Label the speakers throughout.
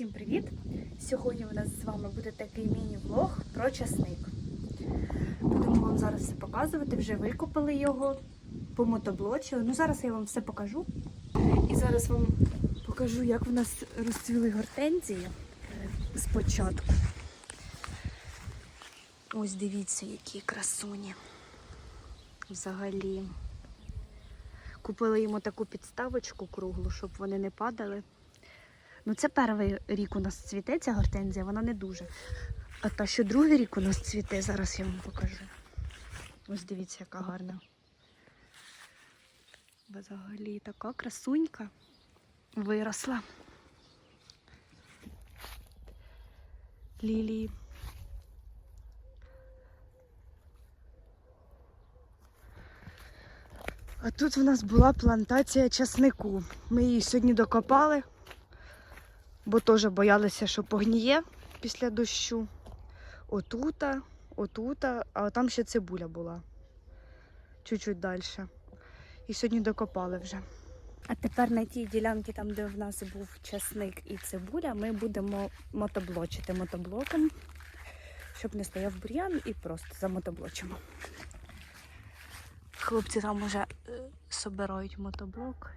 Speaker 1: Всім привіт! Сьогодні у нас з вами буде такий міні-влог про часник. Будемо вам зараз все показувати. Вже викопали його, помотоблочили. Ну зараз я вам все покажу. І зараз вам покажу, як в нас розцвіли гортензії спочатку. Ось дивіться, які красуні. Взагалі. Купили йому таку підставочку круглу, щоб вони не падали. Ну, це перший рік у нас цвіте ця гортензія, вона не дуже. А та, що другий рік у нас цвіте, зараз я вам покажу. Ось дивіться, яка гарна. Взагалі така красунька виросла. Лілії. А тут в нас була плантація часнику. Ми її сьогодні докопали, бо теж боялися, що погніє після дощу. Отута, отута, а там ще цибуля була. Чуть-чуть далі. І сьогодні докопали вже. А тепер на тій ділянці, там, де в нас був часник і цибуля, ми будемо мотоблочити мотоблоком, щоб не стояв бур'ян і просто замотоблочимо. Хлопці там уже е, собирають мотоблок.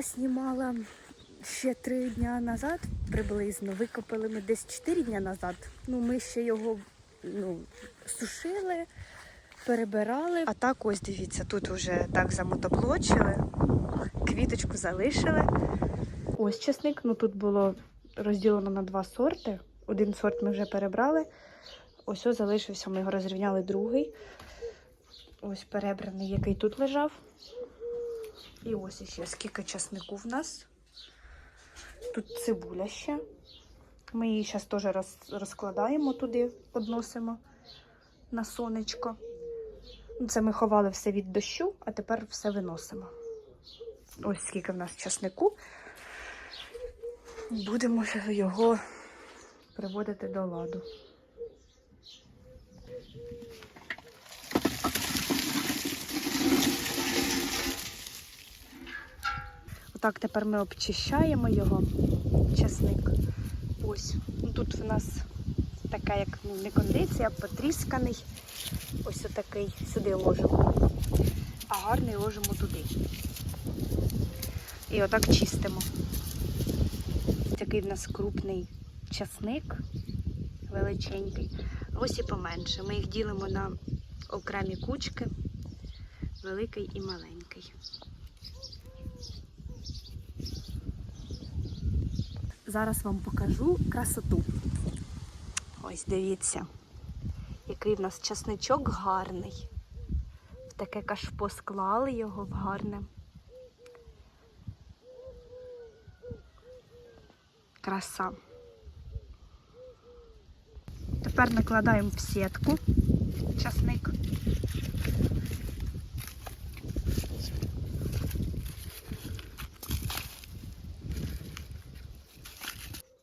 Speaker 1: Я знімала ще три дня назад, приблизно. Викопали ми десь чотири дня назад. Ну, ми ще його ну, сушили, перебирали. А так ось дивіться, тут вже так замотоблочили, квіточку залишили. Ось чесник, ну тут було розділено на два сорти. Один сорт ми вже перебрали. Ось ось залишився, ми його розрівняли другий. Ось перебраний, який тут лежав. І ось ще скільки часнику в нас. Тут цибуля ще. Ми її зараз теж роз, розкладаємо туди, односимо на сонечко. Ну, Це ми ховали все від дощу, а тепер все виносимо. Ось скільки в нас часнику. Будемо його приводити до ладу. Отак тепер ми обчищаємо його, часник. Ось. Тут в нас така, як ну, не кондиція, потрісканий. Ось отакий сюди ложимо. А гарний ложимо туди. І отак чистимо. Такий в нас крупний часник, величенький. Ось і поменше. Ми їх ділимо на окремі кучки, великий і маленький. Зараз вам покажу красоту. Ось дивіться, який в нас часничок гарний. В таке кашпо склали його в гарне. Краса. Тепер накладаємо в сітку часник.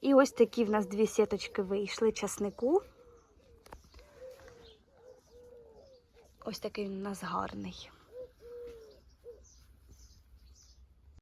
Speaker 1: І ось такі в нас дві сіточки вийшли часнику. Ось такий у нас гарний.